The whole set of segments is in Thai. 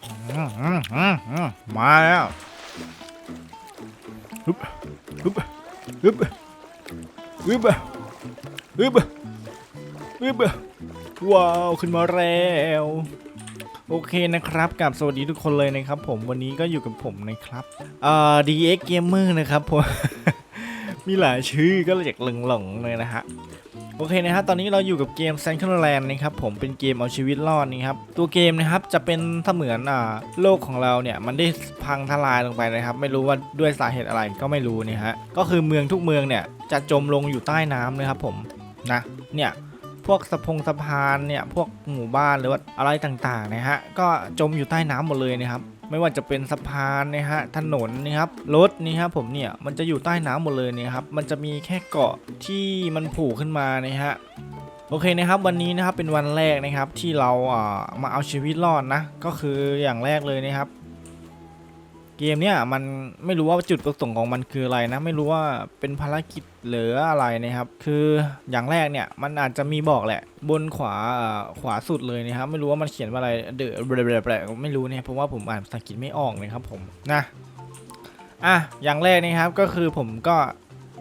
มอืมอืมอืมมาแล้วฮึบฮึบฮึบฮึบฮึบฮึบว้าวขึ้นมาแล้วโอเคนะครับกับสวัสดีทุกคนเลยนะครับ ผมวันนี้ก็อยู่กับผมนะครับเอ่อ DX Gamer นะครับผมมีหลายชื่อก็เลยอยากหลงๆเลยนะฮะ โอเคนะครับตอนนี้เราอยู่กับเกม s a n c t u a r Land นะครับผมเป็นเกมเอาชีวิตรอดนะครับตัวเกมนะครับจะเป็นเสมือนอ่าโลกของเราเนี่ยมันได้พังทลายลงไปนะครับ ไม่รู้ว่าด้วยสาเหตุอะไรก็ไม่รู้เนี่ยฮะก็คือเมืองทุกเมืองเนี่ยจะจมลงอยู่ใต้น้ำนะครับผมนะเนี่ยพวกสะพงสะพานเนี่ยพวกหมู่บ้านหรือว่าอะไรต่างๆนะฮะก็จมอยู่ใต้น้ำหมดเลยนะครับ ไม่ว่าจะเป็นสะพานนะฮะถนนนะครับรถนี่ครับผมเนี่ยมันจะอยู่ใต้น้ำหมดเลยเนี่ยครับมันจะมีแค่เกาะที่มันผูกขึ้นมานะฮะโอเคนะครับวันนี้นะครับเป็นวันแรกนะครับที่เราอ่ามาเอาชีวิตรอดนะก็คืออย่างแรกเลยนะครับ เกมเนี่ยมันไม่รู้ว่าจุดประสงค์ของมันคืออะไรนะ ไม่รู้ว่าเป็นภารกิจหรืออะไรนะครับ คืออย่างแรกเนี่ยมันอาจจะมีบอกแหละ บนขวาอ่าขวาสุดเลยนะครับ ไม่รู้ว่ามันเขียนว่าอะไรเดอะแปลกๆไม่รู้เนี่ยเพราะว่าผมอ่านภาษาอังกฤษไม่ออกเลยครับผมนะอะอย่างแรกนะครับก็คือผมก็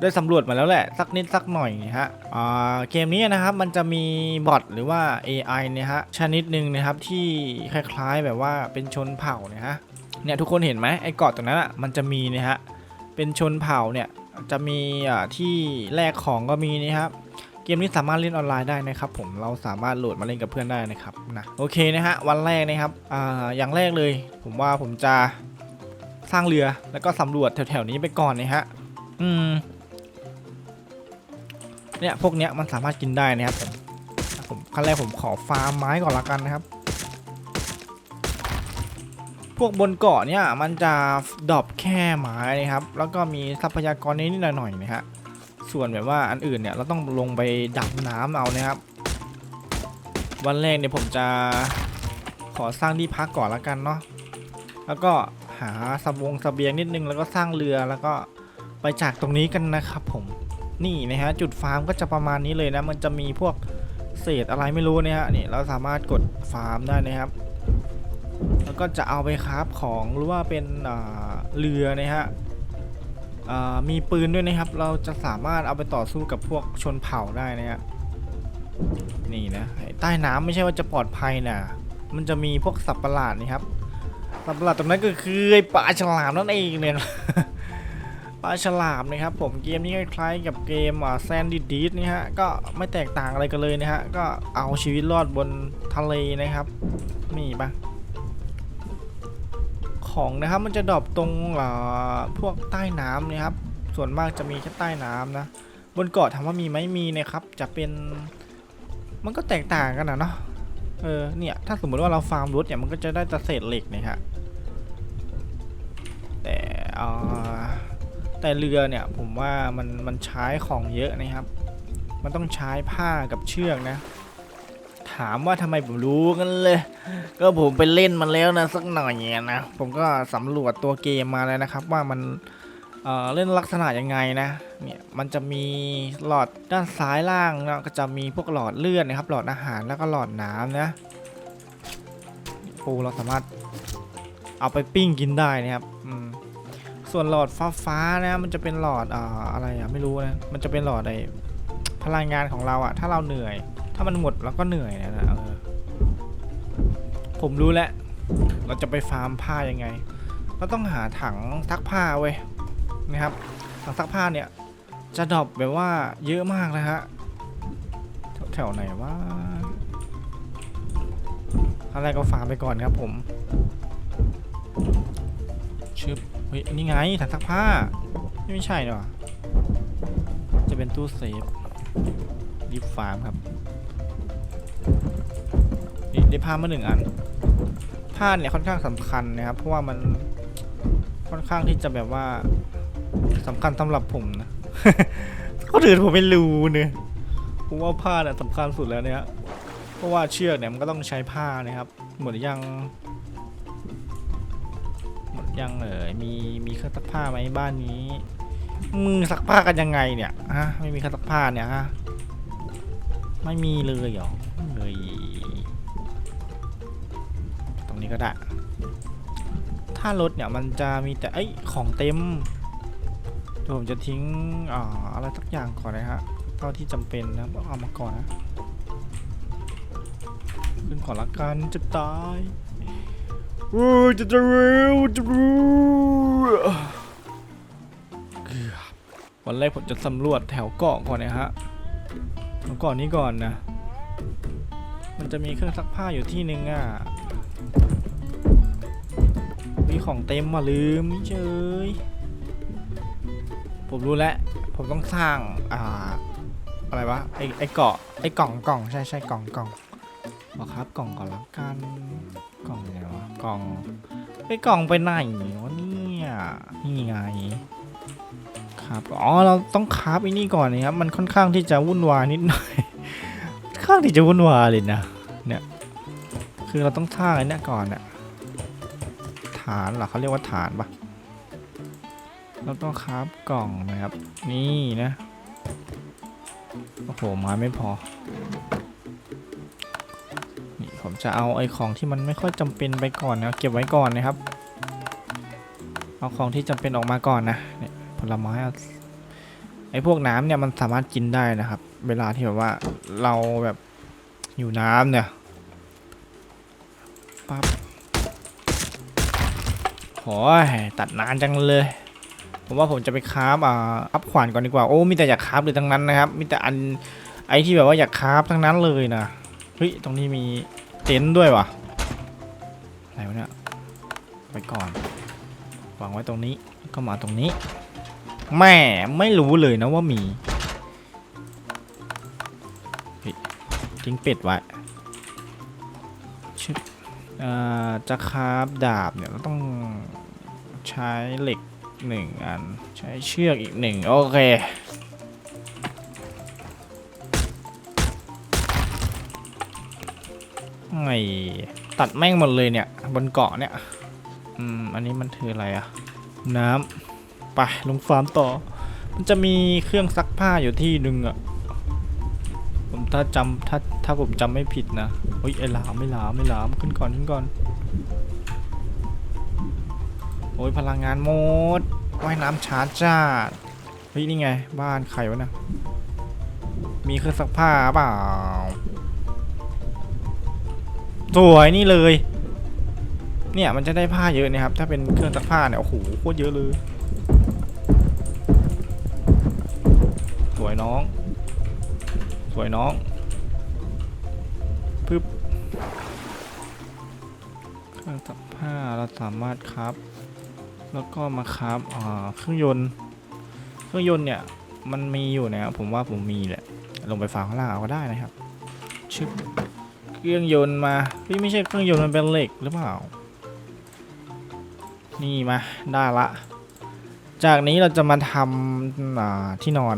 ได้สำรวจมาแล้วแหละ สักนิดสักหน่อยนะฮะอ่าเกมนี้นะครับมันจะมีบอทหรือว่า AI เนี่ยฮะชนิดหนึ่งนะครับที่คล้ายๆแบบว่าเป็นชนเผ่าเนี่ยฮะ เนี่ยทุกคนเห็นไหมไอ้เกาะตรงนั้นอะมันจะมีนะฮะเป็นชนเผ่าเนี่ยจะมีอ่าที่แลกของก็มีนะครับเกมนี้สามารถเล่นออนไลน์ได้นะครับผมเราสามารถโหลดมาเล่นกับเพื่อนได้นะครับนะโอเคนะฮะวันแรกนะครับอ่าอย่างแรกเลย ผมว่าผมจะสร้างเรือแล้วก็สำรวจแถวๆนี้ไปก่อนนะฮะอืมเนี่ยพวกเนี้ยมันสามารถกินได้นะครับผมผมขั้นแรกผมขอฟาร์มไม้ก่อนละกันนะครับ พวกบนเกาะเนี่ยมันจะดรอปแค่ไม้นะครับ แล้วก็มีทรัพยากรนิดๆหน่อยๆนะฮะส่วนแบบว่าอันอื่นเนี่ยเราต้องลงไปดับน้ำเอานะครับ วันแรกเนี่ยผมจะขอสร้างที่พักก่อนละกันเนาะแล้วก็หาสบงเสบียงนิดนึงแล้วก็สร้างเรือแล้วก็ไปจากตรงนี้กันนะครับผมนี่นะฮะจุดฟาร์มก็จะประมาณนี้เลยนะ มันจะมีพวกเศษอะไรไม่รู้เนี่ยฮะนี่เราสามารถกดฟาร์มได้นะครับ ก็จะเอาไปคราฟของหรือว่าเป็นเรือนะฮะมีปืนด้วยนะครับ เราจะสามารถเอาไปต่อสู้กับพวกชนเผ่าได้นะฮะนี่นะใต้น้ำไม่ใช่ว่าจะปลอดภัยนะมันจะมีพวกสัตว์ประหลาดนี่ครับสัตว์ประหลาดตรงนั้นก็คือปลาฉลามนั่นเองเนี่ยปลาฉลามนะครับ ผมเกมนี้คล้ายๆกับเกมแซนดิดีดนี่ฮะก็ไม่แตกต่างอะไรกันเลยนะฮะก็เอาชีวิตรอดบนทะเลนะครับนี่ปะ ของนะครับมันจะดรอปตรงพวกใต้น้ำนะครับ ส่วนมากจะมีแค่ใต้น้ำนะ บนเกาะถามว่ามีไหมมีนะครับ จะเป็นมันก็แตกต่างกันนะเนาะเออเนี่ยถ้าสมมติว่าเราฟาร์มรถเนี่ยมันก็จะได้เศษเหล็กนะฮะแต่อ่าแต่เรือเนี่ยผมว่ามันมันใช้ของเยอะนะครับ มันต้องใช้ผ้ากับเชือกนะ ถามว่าทำไมผมรู้กันเลย ก็ผมไปเล่นมันแล้วนะสักหน่อยเนี่ยนะ ผมก็สำรวจตัวเกมมาแล้วนะครับ ว่ามันเเล่นลักษณะยังไงนะ เนี่ยมันจะมีหลอดด้านซ้ายล่างนะก็จะมีพวกหลอดเลือดนะครับ หลอดอาหารแล้วก็หลอดน้ำนะโอ้เราสามารถเอาไปปิ้งกินได้นะครับส่วนหลอดฟ้าฟ้านะมันจะเป็นหลอดออะไรอะไม่รู้นะ มันจะเป็นหลอดไอพลังงานของเราอะถ้าเราเหนื่อย ถ้ามันหมดเราก็เหนื่อยนะนะเออผมรู้แล้ว เราจะไปฟาร์มผ้ายังไง เราต้องหาถังซักผ้าเว้ยนะครับ ถังซักผ้าเนี่ย จะดรอปแบบว่าเยอะมากนะฮะ แถวไหนว่าอะไรก็ฟาร์มไปก่อนครับผมชึบเฮ้ยนี่ไงถังซักผ้า ไม่ใช่หรอจะเป็นตู้เซฟรีบฟาร์มครับ นี่ได้ผ้ามาหนึ่งอันผ้าเนี่ยค่อนข้างสำคัญนะครับ เพราะว่ามันค่อนข้างที่จะแบบว่าสำคัญสำหรับผมนะก็ถือผมไม่รู้เนี่ยผมว่าผ้าเนี่ยสำคัญสุดแล้วเนี่ยเพราะว่าเชือกเนี่ยมันก็ต้องใช้ผ้านะครับ หมดยัง หมดยังเออมีมีเครื่องซักผ้าไหมบ้านนี้มือซักผ้ากันยังไงเนี่ยฮะไม่มีเครื่องซักผ้าเนี่ยฮะไม่มีเลยเหรอเลย นี้ก็ได้ ถ้ารถเนี่ยมันจะมีแต่ไอ้ของเต็มเดี๋ยวผมจะทิ้งอ่าอะไรสักอย่างก่อนนะฮะเท่าที่จำเป็นนะเอามาก่อนนะ ขึ้นก่อนละกันจะตายโอ้จะจะเร็วจะเร็วเกือบวันแรกผมจะสำรวจแถวเกาะก่อนนะฮะเกาะนี้ก่อนนะ มันจะมีเครื่องซักผ้าอยู่ที่หนึ่งอะ มีของเต็มมาลืมม่เฉยผมรู้แล้ว ผมต้องสร้าง อ่า อะไรวะ ไอไอเกาะ ไอกล่องกล่องใช่ใช่กล่องกล่องบอกครับกล่องก่อนล้วกัน กล่องไหนวะ กล่อง ไอกล่องไปไหนวะเนี่ยนี่ไง ครับ อ๋อ เราต้องคราฟไอ้นี่ก่อนนะครับ มันค่อนข้างที่จะวุ่นวายนิดหน่อย ค่อนข้างที่จะวุ่นวายเลยนะ เนี่ย คือเราต้องสร้างไอ้เนี่ยก่อนอะานเหรอเขาเรียกว่าฐานปะเราต้องคราฟกล่องนะครับ นี่นะ โอ้โหไม้ไม่พอ นี่ผมจะเอาไอ้ของที่มันไม่ค่อยจำเป็นไปก่อนนะเก็บไว้ก่อนนะครับ เอาของที่จำเป็นออกมาก่อนนะเนี่ยผลไม้อาไอ้พวกน้ำเนี่ยมันสามารถกินได้นะครับ เวลาที่แบบว่าเราแบบอยู่น้ำเนี่ยปั๊บ โอ้ยตัดนานจังเลย ผมว่าผมจะไปคราฟอ่าอัพขวานก่อนดีกว่า โอ้ มีแต่อยากคราฟเลยทั้งนั้นนะครับ มีแต่อันไอที่แบบว่าอยากคราฟทั้งนั้นเลยนะ เฮ้ย ตรงนี้มีเต็นท์ด้วยวะอะไรวะเนี่ย ไปก่อน วางไว้ตรงนี้ ก็มาตรงนี้ แม่ ไม่รู้เลยนะว่ามีทิ้งเป็ดไว้ชึบอ่อจะคราฟดาบเนี่ยเราต้อง ช้เหล็กหนึ่งอัน ใช้เชือกอีกหนึ่งโอเค ไงตัดแม่งหมดเลยเนี่ย บนเกาะเนี่ย อืม อันนี้มันคืออะไรอะน้ำไปลงฟาร์มต่อ มันจะมีเครื่องซักผ้าอยู่ที่หนึ่งอะผมถ้าจำถ้าถ้าผมจำไม่ผิดนะเฮ้ยไอ้หลามไม่หลามไม่หลามขึ้นก่อนขึ้นก่อน โอ้ยพลังงานหมดว่ายน้ำช้าจ้าดเฮ้ยนี่ไง บ้านใครวะนะมีเครื่องซักผ้าเปล่าสวยนี่เลย เนี่ยมันจะได้ผ้าเยอะนะครับ ถ้าเป็นเครื่องซักผ้าเนี่ยโอ้โหโคตรเยอะเลยสวยน้อง สวยน้องปึ๊บเครื่องซักผ้าเราสามารถครับ แล้วก็มาครับเครื่องยนต์ เครื่องยนต์เนี่ยมันมีอยู่นะครับผมว่าผมมีแหละ ลงไปฟังข้างล่างเอาก็ได้นะครับชึบเครื่องยนต์มาเฮ้ยไม่ใช่เครื่องยนต์มันเป็นเหล็กหรือเปล่า นี่มาได้ละ จากนี้เราจะมาทำที่นอน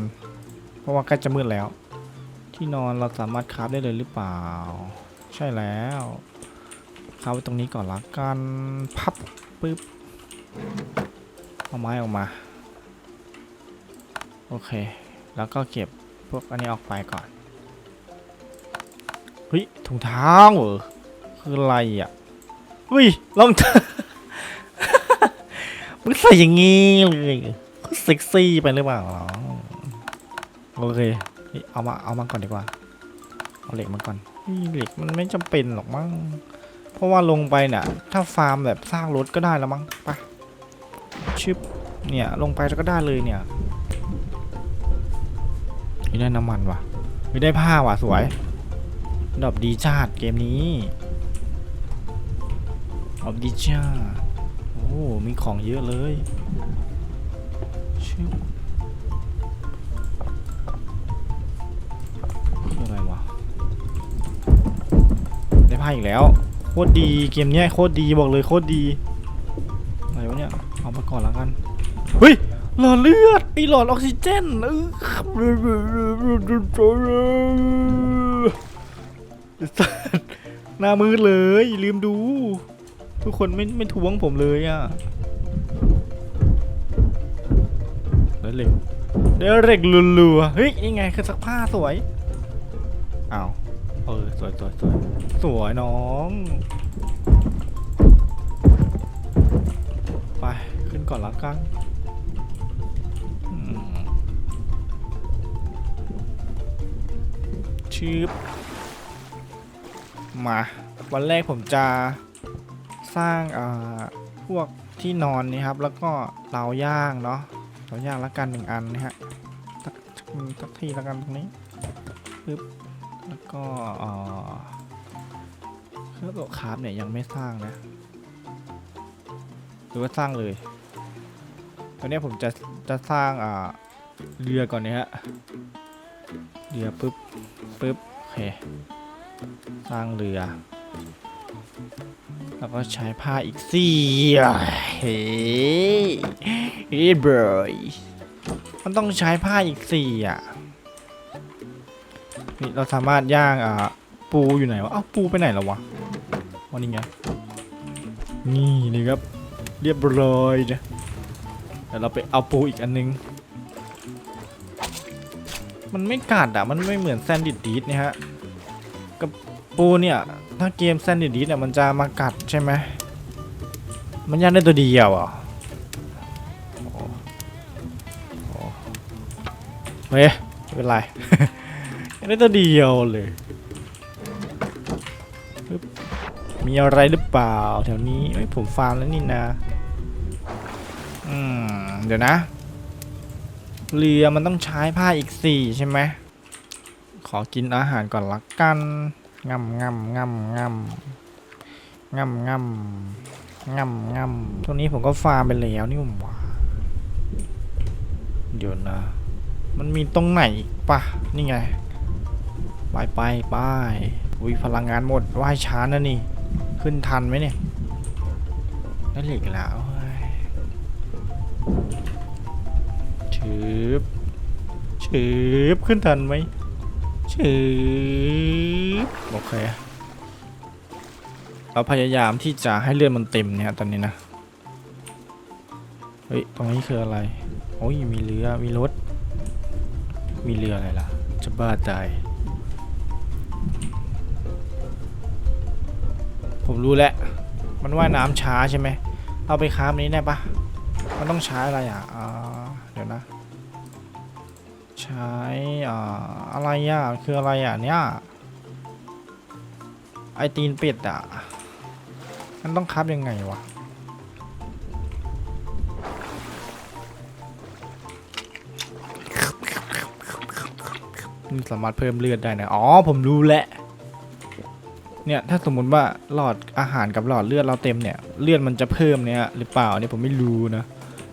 เพราะว่าใกล้จะมืดแล้ว ที่นอนเราสามารถคราฟได้เลยหรือเปล่า ใช่แล้วคราฟไว้ตรงนี้ก่อนละกันพับปึ๊บ เอาไม้ออกมา โอเค แล้วก็เก็บพวกอันนี้ออกไปก่อน เฮ้ยถุงเท้าเหรอคืออะไรอะเฮ้ยรองเท้ามึงใส่อย่างงี้เลยคือเซ็กซี่ไปหรือเปล่าโอเคเฮ้ยเอามาเอามาก่อนดีกว่า เอาเหล็กมาก่อนเหล็กมันไม่จำเป็นหรอกมั้งเพราะว่าลงไปเนี่ยถ้าฟาร์มแบบสร้างรถก็ได้แล้วมั้งไป ชึบเนี่ย ลงไปแล้วก็ได้เลยเนี่ยไม่ได้น้ำมันว่ะไม่ได้ผ้าว่ะสวยดอกดีจ้าดเกมนี้ดอกดีจ้าโอ้มีของเยอะเลยชึบคืออะไรวะได้ไพ่อีกแล้วโคตรดีเกมเนี้ยโคตรดีบอกเลยโคตรดี มาก่อนแล้วกันเฮ้ยหลอดเลือดไอหลอดออกซิเจนเออสัตว์หน้ามืดเลย ลืมดู ทุกคนไม่ไม่ทวงผมเลยอะเดี๋ยวเหล็กเดี๋ยวเหล็กรัวๆเฮ้ยยังไงคือซักผ้าสวยอ้าวเออสวยสวยสวยสวยน้อง ก่อนละกันชืบมา วันแรกผมจะสร้างอ่าพวกที่นอนนี่ครับ แล้วก็เตาย่างเนาะเตาย่างละกันหนึ่งอันนะฮะตักตักที่ละกันตรงนี้ปึ๊บแล้วก็เอ่อเครื่องตัวคราฟเนี่ยยังไม่สร้างนะหรือว่าสร้างเลย ตอนนี้ผมจะจะสร้างอ่าเรือก่อนเนี่ยฮะเรือปึ๊บปึ๊บโอเคสร้างเรือ แล้วก็ใช้ผ้าอีกสี่เฮ้ยเฮ้ยบอยมันต้องใช้ผ้าอีกสี่อะนี่เราสามารถย่างอ่าปูอยู่ไหนวะเอ้าปูไปไหนแล้ววะวันนี้ไงนี่นี่ครับเรียบร้อยนะ ดี๋ยวเราไปเอาปูอีกอันนึง มันไม่กัดอะ มันไม่เหมือนแซนดิดดีดเนี่ยฮะ กับปูเนี่ย ถ้าเกมแซนดิดดีดเนี่ยมันจะมากัดใช่ไหม มันย่างได้ตัวเดียวอะเฮ้ยไม่เป็นไรได้ตัวเดียวเลยมีอะไรหรือเปล่า แถวนี้เฮ้ยผมฟาร์มแล้วนี่นะ อืม เดี๋ยวนะ เรือมันต้องใช้ผ้าอีกสี่ใช่ไหม ขอกินอาหารก่อนละกันงำงำงำงำงำงำงำงำตรงนี้ผมก็ฟาร์มไปแล้วนี่ผมว่าเดี๋ยวนะ มันมีตรงไหนอีกปะนี่ไง ไปไปไปอุ้ยพลังงานหมดว่ายช้านะนี่ ขึ้นทันไหมเนี่ยได้เหล็กแล้ว ชืบชืบขึ้นทันไหมชืบโอเค เราพยายามที่จะให้เลือดมันเต็มเนี่ยตอนนี้นะ เฮ้ย ตรงนี้คืออะไร โอ้ย มีเรือ มีรถ มีเรืออะไรล่ะ จะบ้าตายผมรู้แล้ว มันว่ายน้ำช้าใช่ไหม เอาไปค้ามนี้ได้ปะ มันต้องใช้อะไรอะอ่าเดี๋ยวนะ ใช้ออะไรอะคืออะไรอะเนี่ยไอตีนเป็ดอะ มันต้องคับยังไงวะสามารถเพิ่มเลือดได้นะ อ๋อ ผมรู้แหล้วเนี่ย ถ้าสมมุติว่าหลอดอาหารกับหลอดเลือดเราเต็มเนี่ย เลือดมันจะเพิ่มเนี่ยหรือเปล่าเนี่ยผมไม่รู้นะ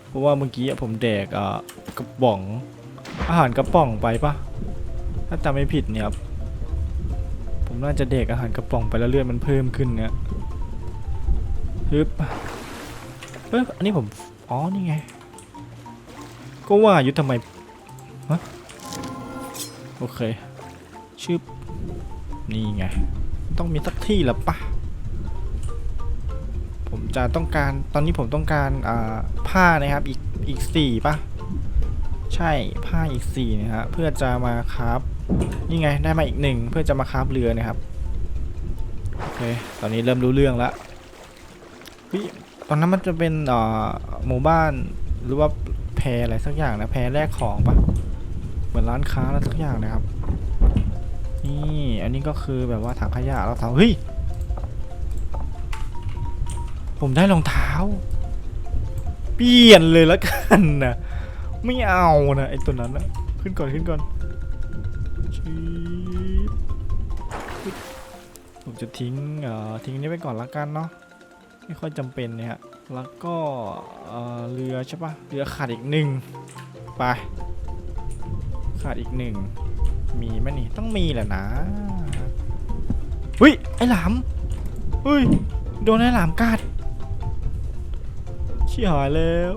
เพราะว่าเมื่อกี้ผมแดกอ่ากระป๋อง อาหารกระป๋องไปปะถ้าจำไม่ผิดเนี่ยครับผมน่าจะแดกอาหารกระป๋องไปแล้วเลือดมันเพิ่มขึ้นเนี่ยฮึบเอ้ยอันนี้ผมอ๋อนี่ไง ก็ว่าอยู่ทำไมฮะโอเคชึบนี่ไง ต้องมีสักที่ละปะ จะต้องการตอนนี้ผมต้องการผ้านะครับอีกอีกสี่ปะใช่ผ้าอีกสี่นะฮะเพื่อจะมาคราฟนี่ไงได้มาอีกหนึ่งเพื่อจะมาคราฟเรือนะครับโอเคตอนนี้เริ่มรู้เรื่องแล้วเฮ้ยตอนนั้นมันจะเป็นหมู่บ้านหรือว่าแพอะไรสักอย่างนะแพแลกของปะเหมือนร้านค้าแล้วสักอย่างนะครับ นี่อันนี้ก็คือแบบว่าถังขยะเราทำเฮ้ย ผมได้รองเท้า เปลี่ยนเลยละกันนะไม่เอานะไอตัวนั้นนะขึ้นก่อนขึ้นก่อนชผมจะทิ้งเอ่อทิ้งนี้ไปก่อนละกันเนาะไม่ค่อยจำเป็นเนี่ยฮะแล้วก็เอ่อเรือใช่ปะเรือขาดอีกหนึ่งไปขาดอีกหนึ่งมีไหมนี่ต้องมีแหละนะเฮ้ยไอหลามเฮ้ยโดนไอหลามกัด ชิบหายแล้ว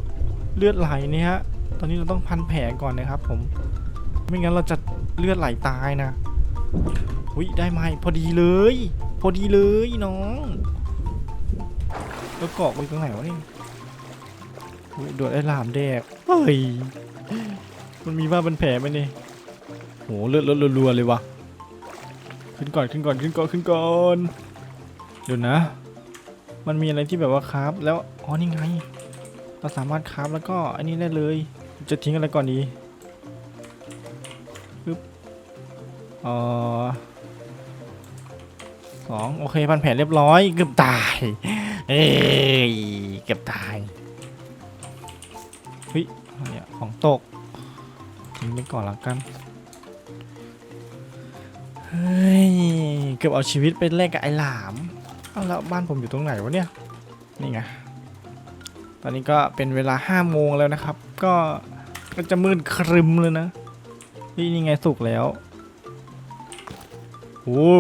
เลือดไหลเนี่ยฮะ ตอนนี้เราต้องพันแผลก่อนนะครับ ผม ไม่งั้นเราจะเลือดไหลตายนะอุ้ยได้ไหมพอดีเลย พอดีเลยน้อง แล้วเกาะไปตรงไหนวะนี่อุ๊ยโดนไอ้หลามแดกเฮ้ย มันมีว่าเป็นแผลไหมนี่โหเลือดลดรัวๆเลยวะขึ้นก่อนขึ้นก่อนขึ้นก่อนขึ้นก่อนเดี๋ยวนะ มันมีอะไรที่แบบว่าครับ แล้วอ๋อนี่ไง เราสามารถคราฟแล้วก็อันนี้ได้เลย จะทิ้งอะไรก่อนดีปึ๊บเอ่อสองโอเคพันแผลเรียบร้อย เกือบตาย เอ้ยเกือบตายเฮ้ยอะไรอะของตกทิ้งไปก่อนละกันเฮ้ยเกือบเอาชีวิตไปแลกกับไอ้หลาม เอาแล้วบ้านผมอยู่ตรงไหนวะเนี่ย นี่ไง ตอนนี้ก็เป็นเวลาห้าโมงแล้วนะครับ ก็ก็จะมืดครึมเลยนะ นี่นี่ไงสุกแล้วโอ้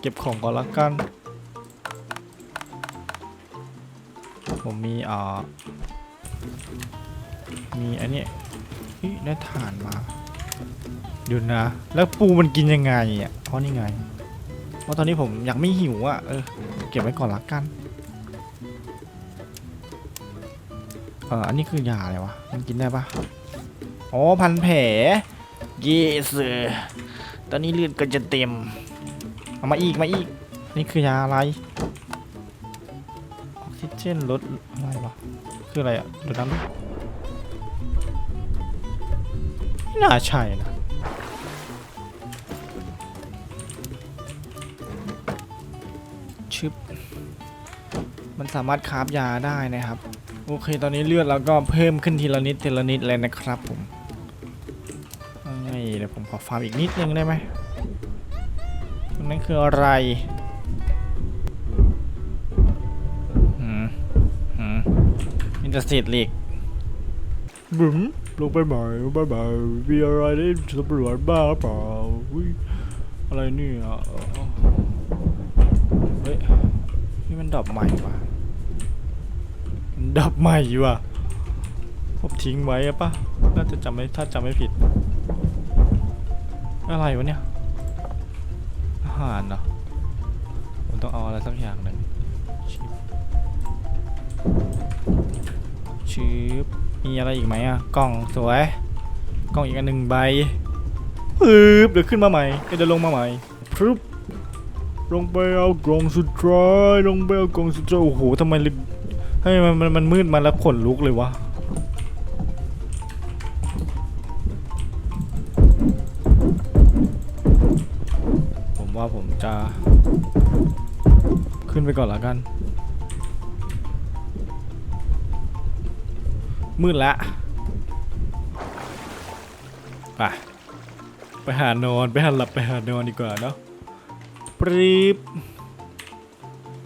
เก็บของก่อนละกัน ผมมีอ่อมีอันนี้เฮ้ยได้ถ่านมาดูนะ แล้วปูมันกินยังไงอะเพราะนี่ไง เพราะตอนนี้ผมอยากไม่หิวอะ เออ เก็บไว้ก่อนละกัน เอออันนี้คือยาอะไรวะ มันกินได้ปะอ๋อพันแผลเยสตอนนี้เลือดก็จะเต็ม เอามาอีกมาอีก นี่คือยาอะไร ออกซิเจนลดอะไรวะ คืออะไรอะลดน้ำไม่น่าใช่นะชึบ มันสามารถคราฟยาได้นะครับ โอเค ตอนนี้เลือดเราก็เพิ่มขึ้นทีละนิดทีละนิดเลยนะครับผมเอ้ยเดี๋ยวผมขอฟาร์มอีกนิดนึงได้ไหมตรงนั้นคืออะไรหืมหืมมินจะเศษเหล็กบึ้มลงไปใหม่บายบายมีอะไรได้สำรวจบ้างหรือเปล่าอุ๊ยอะไรเนี่ยเอ่อเฮ้ยนี่มันดอกใหม่ว่ะ ดับใหม่ว่ะผมทิ้งไว้อะปะน่าจะจำไม่ถ้าจำไม่ผิด อะไรวะเนี่ย อาหารเหรอผมต้องเอาอะไรสักอย่างหนึ่งชิบชิบมีอะไรอีกไหมอะกล่องสวย กล่องอีกอันหนึ่งใบปึ๊บเดี๋ยวขึ้นมาใหม่เดี๋ยวลงมาใหม่ปึ๊บลงไปเอากล่องสุดท้ายลงไปเอากล่องสุดท้ายโอ้โหทำไมลึก เฮ้ยมันมันมันมืดมาแล้วขนลุกเลยวะผมว่าผมจะขึ้นไปก่อนละกัน มืดละไปไปหานอนไปหาหลับไปหานอนดีกว่าเนาะปรีบ